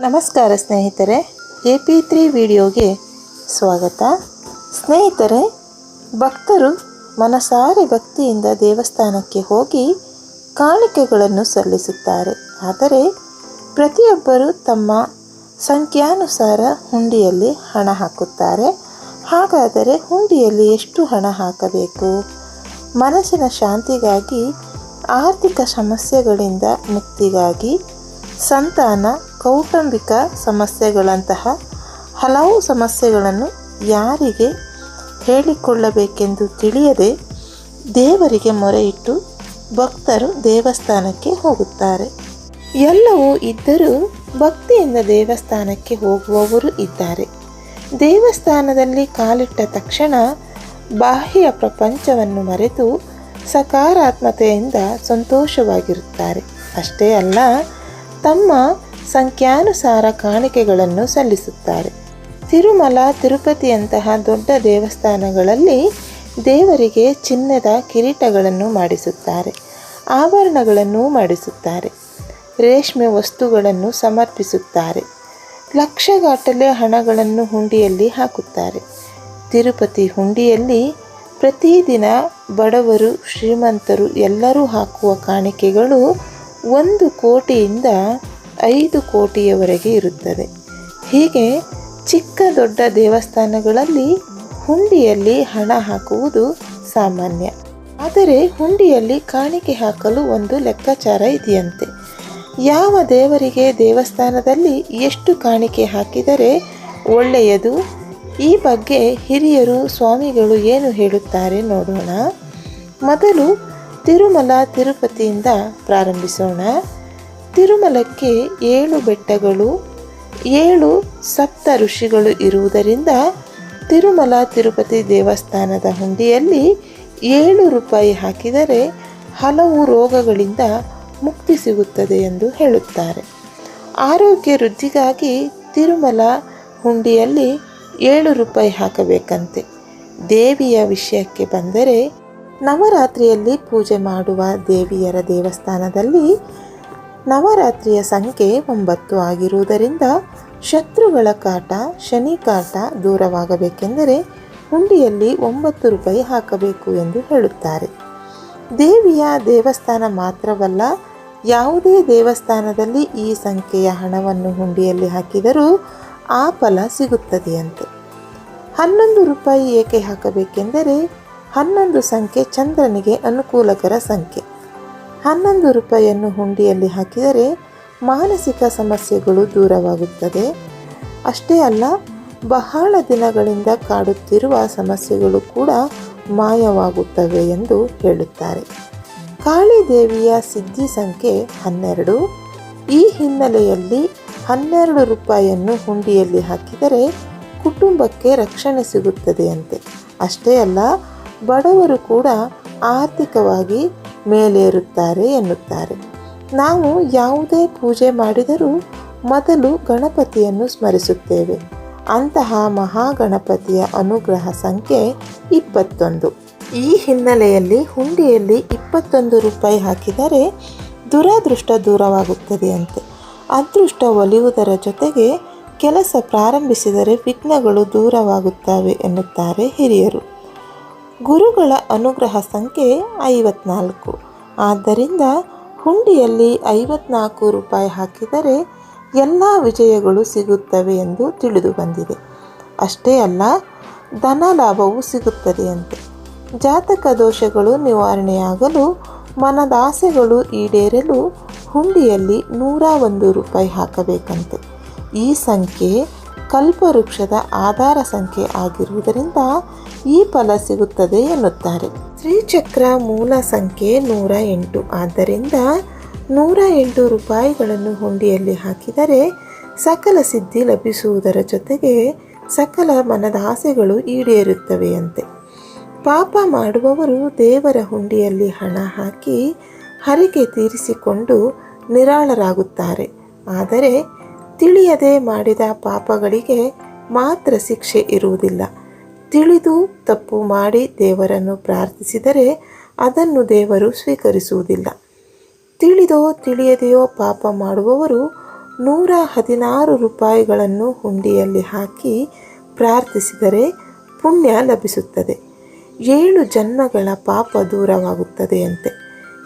ನಮಸ್ಕಾರ ಸ್ನೇಹಿತರೆ, A P three ವಿಡಿಯೋಗೆ ಸ್ವಾಗತ. ಸ್ನೇಹಿತರೆ, ಭಕ್ತರು ಮನಸಾರಿ ಭಕ್ತಿಯಿಂದ ದೇವಸ್ಥಾನಕ್ಕೆ ಹೋಗಿ ಕಾಣಿಕೆಗಳನ್ನು ಸಲ್ಲಿಸುತ್ತಾರೆ. ಆದರೆ ಪ್ರತಿಯೊಬ್ಬರು ತಮ್ಮ ಸಂಖ್ಯಾನುಸಾರ ಹುಂಡಿಯಲ್ಲಿ ಹಣ ಹಾಕುತ್ತಾರೆ. ಹಾಗಾದರೆ ಹುಂಡಿಯಲ್ಲಿ ಎಷ್ಟು ಹಣ ಹಾಕಬೇಕು? ಮನಸ್ಸಿನ ಶಾಂತಿಗಾಗಿ, ಆರ್ಥಿಕ ಸಮಸ್ಯೆಗಳಿಂದ ಮುಕ್ತಿಗಾಗಿ ಸಂತಾನ, ಕೌಟುಂಬಿಕ ಸಮಸ್ಯೆಗಳಂತಹ ಹಲವು ಸಮಸ್ಯೆಗಳನ್ನು ಯಾರಿಗೆ ಹೇಳಿಕೊಳ್ಳಬೇಕೆಂದು ತಿಳಿಯದೆ ದೇವರಿಗೆ ಮೊರೆಯಿಟ್ಟು ಭಕ್ತರು ದೇವಸ್ಥಾನಕ್ಕೆ ಹೋಗುತ್ತಾರೆ. ಎಲ್ಲವೂ ಇದ್ದರೂ ಭಕ್ತಿಯಿಂದ ದೇವಸ್ಥಾನಕ್ಕೆ ಹೋಗುವವರು ಇದ್ದಾರೆ. ದೇವಸ್ಥಾನದಲ್ಲಿ ಕಾಲಿಟ್ಟ ತಕ್ಷಣ ಬಾಹ್ಯ ಪ್ರಪಂಚವನ್ನು ಮರೆತು ಸಕಾರಾತ್ಮತೆಯಿಂದ ಸಂತೋಷವಾಗಿರುತ್ತಾರೆ. ಅಷ್ಟೇ ಅಲ್ಲ ತಮ್ಮ ಸಂಖ್ಯಾನುಸಾರ ಕಾಣಿಕೆಗಳನ್ನು ಸಲ್ಲಿಸುತ್ತಾರೆ. ತಿರುಮಲ, ತಿರುಪತಿಯಂತಹ ದೊಡ್ಡ ದೇವಸ್ಥಾನಗಳಲ್ಲಿ ದೇವರಿಗೆ ಚಿನ್ನದ ಕಿರೀಟಗಳನ್ನು ಮಾಡಿಸುತ್ತಾರೆ, ಆಭರಣಗಳನ್ನು ಮಾಡಿಸುತ್ತಾರೆ, ರೇಷ್ಮೆ ವಸ್ತುಗಳನ್ನು ಸಮರ್ಪಿಸುತ್ತಾರೆ, ಲಕ್ಷಗಟ್ಟಲೆ ಹಣಗಳನ್ನು ಹುಂಡಿಯಲ್ಲಿ ಹಾಕುತ್ತಾರೆ. ತಿರುಪತಿ ಹುಂಡಿಯಲ್ಲಿ ಪ್ರತಿದಿನ ಬಡವರು, ಶ್ರೀಮಂತರು ಎಲ್ಲರೂ ಹಾಕುವ ಕಾಣಿಕೆಗಳು ಒಂದು ಕೋಟಿಯಿಂದ ಐದು ಕೋಟಿಯವರೆಗೆ ಇರುತ್ತದೆ. ಹೀಗೆ ಚಿಕ್ಕ ದೊಡ್ಡ ದೇವಸ್ಥಾನಗಳಲ್ಲಿ ಹುಂಡಿಯಲ್ಲಿ ಹಣ ಹಾಕುವುದು ಸಾಮಾನ್ಯ. ಆದರೆ ಹುಂಡಿಯಲ್ಲಿ ಕಾಣಿಕೆ ಹಾಕಲು ಒಂದು ಲೆಕ್ಕಾಚಾರ ಇದೆಯಂತೆ. ಯಾವ ದೇವರಿಗೆ ದೇವಸ್ಥಾನದಲ್ಲಿ ಎಷ್ಟು ಕಾಣಿಕೆ ಹಾಕಿದರೆ ಒಳ್ಳೆಯದು? ಈ ಬಗ್ಗೆ ಹಿರಿಯರು, ಸ್ವಾಮಿಗಳು ಏನು ಹೇಳುತ್ತಾರೆ ನೋಡೋಣ. ಮೊದಲು ತಿರುಮಲ ತಿರುಪತಿಯಿಂದ ಪ್ರಾರಂಭಿಸೋಣ. ತಿರುಮಲಕ್ಕೆ ಏಳು ಬೆಟ್ಟಗಳು, ಏಳು ಸಪ್ತ ಋಷಿಗಳು ಇರುವುದರಿಂದ ತಿರುಮಲ ತಿರುಪತಿ ದೇವಸ್ಥಾನದ ಹುಂಡಿಯಲ್ಲಿ ಏಳು ರೂಪಾಯಿ ಹಾಕಿದರೆ ಹಲವು ರೋಗಗಳಿಂದ ಮುಕ್ತಿ ಸಿಗುತ್ತದೆ ಎಂದು ಹೇಳುತ್ತಾರೆ. ಆರೋಗ್ಯ ವೃದ್ಧಿಗಾಗಿ ತಿರುಮಲ ಹುಂಡಿಯಲ್ಲಿ ಏಳು ರೂಪಾಯಿ ಹಾಕಬೇಕಂತೆ. ದೇವಿಯ ವಿಷಯಕ್ಕೆ ಬಂದರೆ ನವರಾತ್ರಿಯಲ್ಲಿ ಪೂಜೆ ಮಾಡುವ ದೇವಿಯರ ದೇವಸ್ಥಾನದಲ್ಲಿ ನವರಾತ್ರಿಯ ಸಂಖ್ಯೆ ಒಂಬತ್ತು ಆಗಿರುವುದರಿಂದ ಶತ್ರುಗಳ ಕಾಟ, ಶನಿ ಕಾಟ ದೂರವಾಗಬೇಕೆಂದರೆ ಹುಂಡಿಯಲ್ಲಿ ಒಂಬತ್ತು ರೂಪಾಯಿ ಹಾಕಬೇಕು ಎಂದು ಹೇಳುತ್ತಾರೆ. ದೇವಿಯ ದೇವಸ್ಥಾನ ಮಾತ್ರವಲ್ಲ, ಯಾವುದೇ ದೇವಸ್ಥಾನದಲ್ಲಿ ಈ ಸಂಖ್ಯೆಯ ಹಣವನ್ನು ಹುಂಡಿಯಲ್ಲಿ ಹಾಕಿದರೂ ಆ ಫಲ ಸಿಗುತ್ತದೆಯಂತೆ ಹನ್ನೊಂದು ರೂಪಾಯಿ ಏಕೆ ಹಾಕಬೇಕೆಂದರೆ ಹನ್ನೊಂದು ಸಂಖ್ಯೆ ಚಂದ್ರನಿಗೆ ಅನುಕೂಲಕರ ಸಂಖ್ಯೆ. ಹನ್ನೊಂದು ರೂಪಾಯಿಯನ್ನು ಹುಂಡಿಯಲ್ಲಿ ಹಾಕಿದರೆ ಮಾನಸಿಕ ಸಮಸ್ಯೆಗಳು ದೂರವಾಗುತ್ತದೆ. ಅಷ್ಟೇ ಅಲ್ಲ, ಬಹಳ ದಿನಗಳಿಂದ ಕಾಡುತ್ತಿರುವ ಸಮಸ್ಯೆಗಳು ಕೂಡ ಮಾಯವಾಗುತ್ತವೆ ಎಂದು ಹೇಳುತ್ತಾರೆ. ಕಾಳಿದೇವಿಯ ಸಿದ್ಧಿ ಸಂಖ್ಯೆ ಹನ್ನೆರಡು. ಈ ಹಿನ್ನೆಲೆಯಲ್ಲಿ ಹನ್ನೆರಡು ರೂಪಾಯಿಯನ್ನು ಹುಂಡಿಯಲ್ಲಿ ಹಾಕಿದರೆ ಕುಟುಂಬಕ್ಕೆ ರಕ್ಷಣೆ ಸಿಗುತ್ತದೆಯಂತೆ. ಅಷ್ಟೇ ಅಲ್ಲ ಬಡವರು ಕೂಡ ಆರ್ಥಿಕವಾಗಿ ಮೇಲೇರುತ್ತಾರೆ ಎನ್ನುತ್ತಾರೆ. ನಾವು ಯಾವುದೇ ಪೂಜೆ ಮಾಡಿದರೂ ಮೊದಲು ಗಣಪತಿಯನ್ನು ಸ್ಮರಿಸುತ್ತೇವೆ. ಅಂತಹ ಮಹಾಗಣಪತಿಯ ಅನುಗ್ರಹ ಸಂಖ್ಯೆ ಇಪ್ಪತ್ತೊಂದು. ಈ ಹಿನ್ನೆಲೆಯಲ್ಲಿ ಹುಂಡಿಯಲ್ಲಿ ಇಪ್ಪತ್ತೊಂದು ರೂಪಾಯಿ ಹಾಕಿದರೆ ದುರಾದೃಷ್ಟ ದೂರವಾಗುತ್ತದೆಯಂತೆ ಅದೃಷ್ಟ ಒಲಿಯುವುದರ ಜೊತೆಗೆ ಕೆಲಸ ಪ್ರಾರಂಭಿಸಿದರೆ ವಿಘ್ನಗಳು ದೂರವಾಗುತ್ತವೆ ಎನ್ನುತ್ತಾರೆ ಹಿರಿಯರು. ಗುರುಗಳ ಅನುಗ್ರಹ ಸಂಖ್ಯೆ ಐವತ್ನಾಲ್ಕು. ಆದ್ದರಿಂದ ಹುಂಡಿಯಲ್ಲಿ ಐವತ್ನಾಲ್ಕು ರೂಪಾಯಿ ಹಾಕಿದರೆ ಎಲ್ಲ ವಿಜಯಗಳು ಸಿಗುತ್ತವೆ ಎಂದು ತಿಳಿದು ಬಂದಿದೆ. ಅಷ್ಟೇ ಅಲ್ಲ, ಧನ ಲಾಭವೂ ಸಿಗುತ್ತದೆಯಂತೆ ಜಾತಕ ದೋಷಗಳು ನಿವಾರಣೆಯಾಗಲು ಮನದಾಸೆಗಳು ಈಡೇರಲು ಹುಂಡಿಯಲ್ಲಿ ನೂರ ಒಂದು ರೂಪಾಯಿ ಹಾಕಬೇಕಂತೆ. ಈ ಸಂಖ್ಯೆ ಕಲ್ಪವೃಕ್ಷದ ಆಧಾರ ಸಂಖ್ಯೆ ಆಗಿರುವುದರಿಂದ ಈ ಫಲ ಸಿಗುತ್ತದೆ ಎನ್ನುತ್ತಾರೆ. ಶ್ರೀಚಕ್ರ ಮೂಲ ಸಂಖ್ಯೆ ನೂರ ಎಂಟು. ಆದ್ದರಿಂದ ನೂರ ಎಂಟು ರೂಪಾಯಿಗಳನ್ನು ಹುಂಡಿಯಲ್ಲಿ ಹಾಕಿದರೆ ಸಕಲ ಸಿದ್ಧಿ ಲಭಿಸುವುದರ ಜೊತೆಗೆ ಸಕಲ ಮನದ ಆಸೆಗಳು ಈಡೇರುತ್ತವೆಯಂತೆ. ಪಾಪ ಮಾಡುವವರು ದೇವರ ಹುಂಡಿಯಲ್ಲಿ ಹಣ ಹಾಕಿ ಹರಿಕೆ ತೀರಿಸಿಕೊಂಡು ನಿರಾಳರಾಗುತ್ತಾರೆ. ಆದರೆ ತಿಳಿಯದೆ ಮಾಡಿದ ಪಾಪಗಳಿಗೆ ಮಾತ್ರ ಶಿಕ್ಷೆ ಇರುವುದಿಲ್ಲ. ತಿಳಿದು ತಪ್ಪು ಮಾಡಿ ದೇವರನ್ನು ಪ್ರಾರ್ಥಿಸಿದರೆ ಅದನ್ನು ದೇವರು ಸ್ವೀಕರಿಸುವುದಿಲ್ಲ. ತಿಳಿದೋ ತಿಳಿಯದೆಯೋ ಪಾಪ ಮಾಡುವವರು ನೂರ ಹದಿನಾರು ರೂಪಾಯಿಗಳನ್ನು ಹುಂಡಿಯಲ್ಲಿ ಹಾಕಿ ಪ್ರಾರ್ಥಿಸಿದರೆ ಪುಣ್ಯ ಲಭಿಸುತ್ತದೆ. ಏಳು ಜನ್ಮಗಳ ಪಾಪ ದೂರವಾಗುತ್ತದೆಯಂತೆ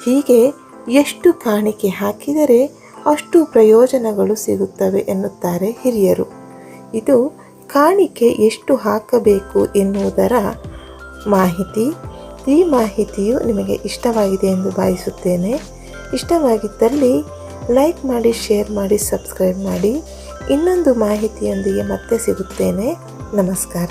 ಹೀಗೆ ಎಷ್ಟು ಕಾಣಿಕೆ ಹಾಕಿದರೆ ಅಷ್ಟು ಪ್ರಯೋಜನಗಳು ಸಿಗುತ್ತವೆ ಎನ್ನುತ್ತಾರೆ ಹಿರಿಯರು. ಇದು ಕಾಣಿಕೆ ಎಷ್ಟು ಹಾಕಬೇಕು ಎನ್ನುವುದರ ಮಾಹಿತಿ. ಈ ಮಾಹಿತಿಯು ನಿಮಗೆ ಇಷ್ಟವಾಗಿದೆ ಎಂದು ಭಾವಿಸುತ್ತೇನೆ. ಇಷ್ಟವಾಗಿದ್ದಲ್ಲಿ ಲೈಕ್ ಮಾಡಿ, ಶೇರ್ ಮಾಡಿ, ಸಬ್ಸ್ಕ್ರೈಬ್ ಮಾಡಿ. ಇನ್ನೊಂದು ಮಾಹಿತಿಯೊಂದಿಗೆ ಮತ್ತೆ ಸಿಗುತ್ತೇನೆ. ನಮಸ್ಕಾರ.